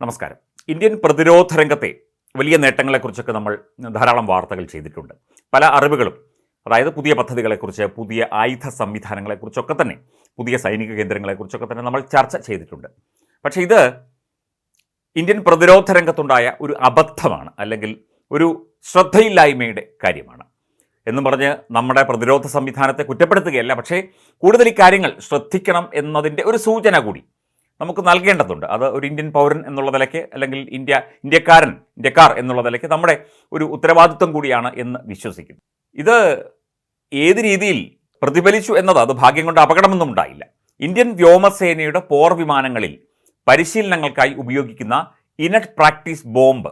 നമസ്കാരം. ഇന്ത്യൻ പ്രതിരോധ രംഗത്തെ വലിയ നേട്ടങ്ങളെക്കുറിച്ചൊക്കെ നമ്മൾ ധാരാളം വാർത്തകൾ ചെയ്തിട്ടുണ്ട്. പല അറിവുകളും അതായത് പുതിയ പദ്ധതികളെക്കുറിച്ച് പുതിയ ആയുധ സംവിധാനങ്ങളെക്കുറിച്ചൊക്കെ തന്നെ പുതിയ സൈനിക കേന്ദ്രങ്ങളെക്കുറിച്ചൊക്കെ തന്നെ നമ്മൾ ചർച്ച ചെയ്തിട്ടുണ്ട്. പക്ഷേ ഇത് ഇന്ത്യൻ പ്രതിരോധ രംഗത്തുണ്ടായ ഒരു അബദ്ധമാണ് അല്ലെങ്കിൽ ഒരു ശ്രദ്ധയില്ലായ്മയുടെ കാര്യമാണ്. എന്നും പറഞ്ഞ് നമ്മുടെ പ്രതിരോധ സംവിധാനത്തെ കുറ്റപ്പെടുത്തുകയല്ല പക്ഷേ കൂടുതൽ ഈ കാര്യങ്ങൾ ശ്രദ്ധിക്കണം എന്നതിന്റെ ഒരു സൂചന കൂടി നമുക്ക് നൽകേണ്ടതുണ്ട്. അത് ഒരു ഇന്ത്യൻ പൗരൻ എന്നുള്ള നിലയ്ക്ക് അല്ലെങ്കിൽ ഇന്ത്യ ഇന്ത്യക്കാരൻ ഇന്ത്യക്കാർ എന്നുള്ള നിലയ്ക്ക് നമ്മുടെ ഒരു ഉത്തരവാദിത്വം കൂടിയാണ് എന്ന് വിശ്വസിക്കുന്നു. ഇത് ഏത് രീതിയിൽ പ്രതിഫലിച്ചു എന്നത് അത് ഭാഗ്യം കൊണ്ട് അപകടമൊന്നും ഉണ്ടായില്ല. ഇന്ത്യൻ വ്യോമസേനയുടെ പോർ വിമാനങ്ങളിൽ പരിശീലനങ്ങൾക്കായി ഉപയോഗിക്കുന്ന ഇനറ്റ് പ്രാക്ടീസ് ബോംബ്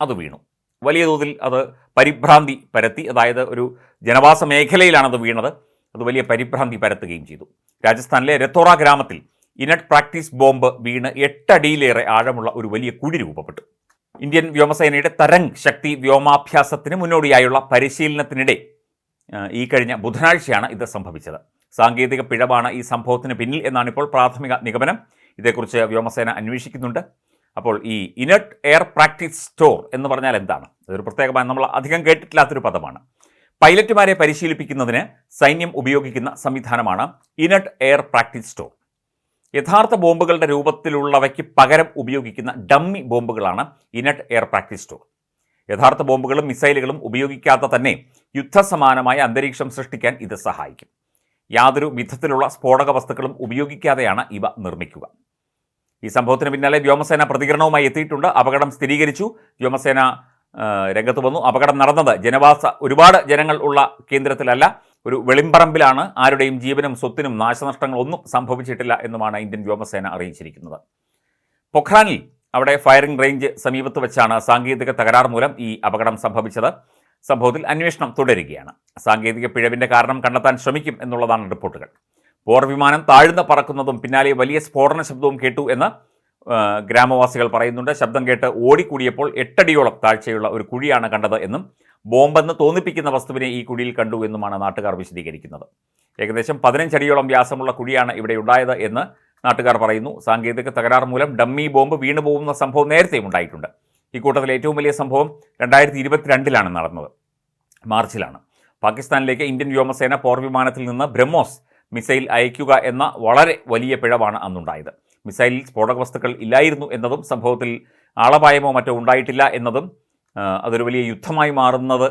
അത് വീണു. വലിയ തോതിൽ അത് പരിഭ്രാന്തി പരത്തി അതായത് ഒരു ജനവാസ മേഖലയിലാണ് അത് വീണത്. അത് വലിയ പരിഭ്രാന്തി പരത്തുകയും ചെയ്തു. രാജസ്ഥാനിലെ രത്തോറ ഗ്രാമത്തിൽ ഇനറ്റ് പ്രാക്ടീസ് ബോംബ് വീണ് എട്ടടിയിലേറെ ആഴമുള്ള ഒരു വലിയ കുഴി രൂപപ്പെട്ടു. ഇന്ത്യൻ വ്യോമസേനയുടെ തരംഗ് ശക്തി വ്യോമാഭ്യാസത്തിന് മുന്നോടിയായുള്ള പരിശീലനത്തിനിടെ ഈ കഴിഞ്ഞ ബുധനാഴ്ചയാണ് ഇത് സംഭവിച്ചത്. സാങ്കേതിക പിഴവാണ് ഈ സംഭവത്തിന് പിന്നിൽ എന്നാണ് ഇപ്പോൾ പ്രാഥമിക നിഗമനം. ഇതേക്കുറിച്ച് വ്യോമസേന അന്വേഷിക്കുന്നുണ്ട്. അപ്പോൾ ഈ ഇനർട്ട് എയർ പ്രാക്ടീസ് സ്റ്റോർ എന്ന് പറഞ്ഞാൽ എന്താണ്? അതൊരു പ്രത്യേകമായി നമ്മൾ അധികം കേട്ടിട്ടില്ലാത്തൊരു പദമാണ്. പൈലറ്റുമാരെ പരിശീലിപ്പിക്കുന്നതിന് സൈന്യം ഉപയോഗിക്കുന്ന സംവിധാനമാണ് ഇനർട്ട് എയർ പ്രാക്ടീസ് സ്റ്റോർ. യഥാർത്ഥ ബോംബുകളുടെ രൂപത്തിലുള്ളവയ്ക്ക് പകരം ഉപയോഗിക്കുന്ന ഡമ്മി ബോംബുകളാണ് ഇനറ്റ് എയർ പ്രാക്ടീസ് സ്റ്റോർ യഥാർത്ഥ ബോംബുകളും മിസൈലുകളും ഉപയോഗിക്കാതെ തന്നെ യുദ്ധസമാനമായ അന്തരീക്ഷം സൃഷ്ടിക്കാൻ ഇത് സഹായിക്കും. യാതൊരു വിധത്തിലുള്ള സ്ഫോടക വസ്തുക്കളും ഉപയോഗിക്കാതെയാണ് ഇവ നിർമ്മിക്കുക. ഈ സംഭവത്തിന് പിന്നാലെ വ്യോമസേന പ്രതികരണവുമായി എത്തിയിട്ടുണ്ട്. അപകടം സ്ഥിരീകരിച്ചു. വ്യോമസേന രംഗത്ത് വന്നു. അപകടം നടന്നത് ജനവാസ ഒരുപാട് ജനങ്ങൾ ഉള്ള കേന്ദ്രത്തിലല്ല. ഒരു വെളിമ്പറമ്പിലാണ് ആരുടെയും ജീവനും സ്വത്തിനും നാശനഷ്ടങ്ങളൊന്നും സംഭവിച്ചിട്ടില്ല എന്നുമാണ് ഇന്ത്യൻ വ്യോമസേന അറിയിച്ചിരിക്കുന്നത്. പൊഖ്രാനിൽ അവിടെ ഫയറിംഗ് റേഞ്ച് സമീപത്ത് വെച്ചാണ് സാങ്കേതിക തകരാർ മൂലം ഈ അപകടം സംഭവിച്ചത്. സംഭവത്തിൽ അന്വേഷണം തുടരുകയാണ്. സാങ്കേതിക പിഴവിന്റെ കാരണം കണ്ടെത്താൻ ശ്രമിക്കും എന്നുള്ളതാണ് റിപ്പോർട്ടുകൾ. പോർ വിമാനം താഴ്ന്ന് പറക്കുന്നതും പിന്നാലെ വലിയ സ്ഫോടന ശബ്ദവും കേട്ടു എന്ന് ഗ്രാമവാസികൾ പറയുന്നുണ്ട്. ശബ്ദം കേട്ട് ഓടിക്കൂടിയപ്പോൾ എട്ടടിയോളം താഴ്ചയുള്ള ഒരു കുഴിയാണ് കണ്ടത് എന്നും ബോംബെന്ന് തോന്നിപ്പിക്കുന്ന വസ്തുവിനെ ഈ കുഴിയിൽ കണ്ടു എന്നുമാണ് നാട്ടുകാർ വിശദീകരിക്കുന്നത്. ഏകദേശം പതിനഞ്ചടിയോളം വ്യാസമുള്ള കുഴിയാണ് ഇവിടെ ഉണ്ടായത് എന്ന് നാട്ടുകാർ പറയുന്നു. സാങ്കേതിക തകരാർ മൂലം ഡമ്മി ബോംബ് വീണു പോകുന്ന സംഭവം നേരത്തെയും ഉണ്ടായിട്ടുണ്ട്. ഇക്കൂട്ടത്തിൽ ഏറ്റവും വലിയ സംഭവം രണ്ടായിരത്തി ഇരുപത്തിരണ്ടിലാണ് നടന്നത്. മാർച്ചിലാണ്. പാകിസ്ഥാനിലേക്ക് ഇന്ത്യൻ വ്യോമസേന പോർവിമാനത്തിൽ നിന്ന് ബ്രഹ്മോസ് മിസൈൽ അയക്കുക എന്ന വളരെ വലിയ പിഴവാണ് അന്നുണ്ടായത്. മിസൈലിൽ സ്ഫോടക വസ്തുക്കൾ ഇല്ലായിരുന്നു എന്നതും സംഭവത്തിൽ ആളപായമോ മറ്റോ ഉണ്ടായിട്ടില്ല എന്നതും അതൊരു വലിയ യുദ്ധമായി മാറുന്നത്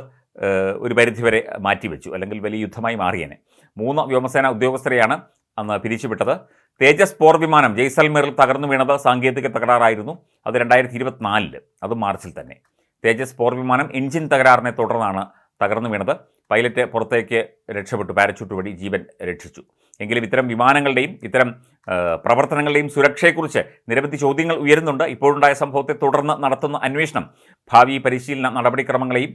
ഒരു പരിധിവരെ മാറ്റിവെച്ചു അല്ലെങ്കിൽ വലിയ യുദ്ധമായി മാറിയേനെ. മൂന്ന് വ്യോമസേന ഉദ്യോഗസ്ഥരെയാണ് അന്ന് പിരിച്ചുവിട്ടത്. തേജസ് പോർ വിമാനം ജയ്സൽമീറിൽ തകർന്നു വീണത് സാങ്കേതിക തകരാറായിരുന്നു അത് രണ്ടായിരത്തി ഇരുപത്തിനാലിൽ അതും മാർച്ചിൽ തന്നെ. തേജസ് പോർ വിമാനം എഞ്ചിൻ തകരാറിനെ തുടർന്നാണ് തകർന്നു വീണത്. പൈലറ്റ് പുറത്തേക്ക് രക്ഷപ്പെട്ടു. പാരച്യൂട്ട് വഴി ജീവൻ രക്ഷിച്ചു. എങ്കിലും ഇത്തരം വിമാനങ്ങളുടെയും ഇത്തരം പ്രവർത്തനങ്ങളുടെയും സുരക്ഷയെക്കുറിച്ച് നിരവധി ചോദ്യങ്ങൾ ഉയരുന്നുണ്ട്. ഇപ്പോഴുണ്ടായ സംഭവത്തെ തുടർന്ന് നടത്തുന്ന അന്വേഷണം ഭാവി പരിശീലന നടപടിക്രമങ്ങളെയും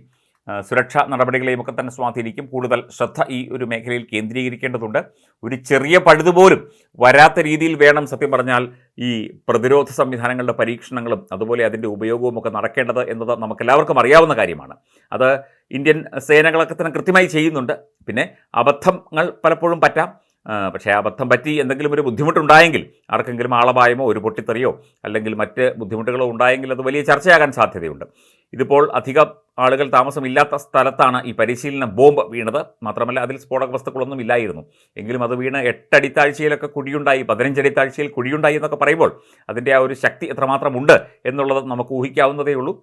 സുരക്ഷാ നടപടികളെയും ഒക്കെ തന്നെ സ്വാധീനിക്കും. കൂടുതൽ ശ്രദ്ധ ഈ ഒരു മേഖലയിൽ കേന്ദ്രീകരിക്കേണ്ടതുണ്ട്. ഒരു ചെറിയ പഴുതുപോലും വരാത്ത രീതിയിൽ വേണം സത്യം പറഞ്ഞാൽ ഈ പ്രതിരോധ സംവിധാനങ്ങളുടെ പരീക്ഷണങ്ങളും അതുപോലെ അതിന്റെ ഉപയോഗവും ഒക്കെ നടക്കേണ്ടത് എന്നത് നമുക്കെല്ലാവർക്കും അറിയാവുന്ന കാര്യമാണ്. അത് ഇന്ത്യൻ സേനകളൊക്കെ തന്നെ കൃത്യമായി ചെയ്യുന്നുണ്ട്. പിന്നെ അബദ്ധങ്ങൾ പലപ്പോഴും പറ്റാം. പക്ഷേ അബദ്ധം പറ്റി എന്തെങ്കിലും ഒരു ബുദ്ധിമുട്ടുണ്ടായെങ്കിൽ ആർക്കെങ്കിലും ആളപായമോ ഒരു പൊട്ടിത്തെറിയോ അല്ലെങ്കിൽ മറ്റ് ബുദ്ധിമുട്ടുകളോ ഉണ്ടായെങ്കിൽ അത് വലിയ ചർച്ചയാകാൻ സാധ്യതയുണ്ട്. ഇതിപ്പോൾ അധികം ആളുകൾ താമസമില്ലാത്ത സ്ഥലത്താണ് ഈ പരിശീലന ബോംബ് വീണത്. മാത്രമല്ല അതിൽ സ്ഫോടക വസ്തുക്കളൊന്നും ഇല്ലായിരുന്നു. എങ്കിലും അത് വീണ് എട്ടടി താഴ്ചയിലൊക്കെ കുഴിയുണ്ടായി പതിനഞ്ചടി താഴ്ചയിൽ കുഴിയുണ്ടായി എന്നൊക്കെ പറയുമ്പോൾ അതിന്റെ ആ ഒരു ശക്തി എത്രമാത്രം ഉണ്ട് എന്നുള്ളത് നമുക്ക് ഊഹിക്കാവുന്നതേ ഉള്ളൂ.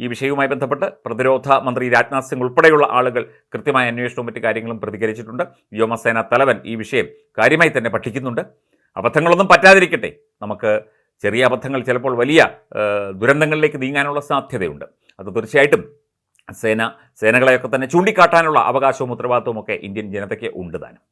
ഈ വിഷയവുമായി ബന്ധപ്പെട്ട് പ്രതിരോധ മന്ത്രി രാജ്നാഥ് സിംഗ് ഉൾപ്പെടെയുള്ള ആളുകൾ കൃത്യമായ അന്വേഷണവും മറ്റു കാര്യങ്ങളും പ്രതികരിച്ചിട്ടുണ്ട്. വ്യോമസേന തലവൻ ഈ വിഷയം കാര്യമായി തന്നെ പഠിക്കുന്നുണ്ട്. അബദ്ധങ്ങളൊന്നും പറ്റാതിരിക്കട്ടെ. നമുക്ക് ചെറിയ അബദ്ധങ്ങൾ ചിലപ്പോൾ വലിയ ദുരന്തങ്ങളിലേക്ക് നീങ്ങാനുള്ള സാധ്യതയുണ്ട്. അത് തീർച്ചയായിട്ടും സേന സേനകളെയൊക്കെ തന്നെ ചൂണ്ടിക്കാട്ടാനുള്ള അവകാശവും ഉത്തരവാദിത്വവും ഒക്കെ ഇന്ത്യൻ ജനതയ്ക്ക് ഉണ്ട് താനും.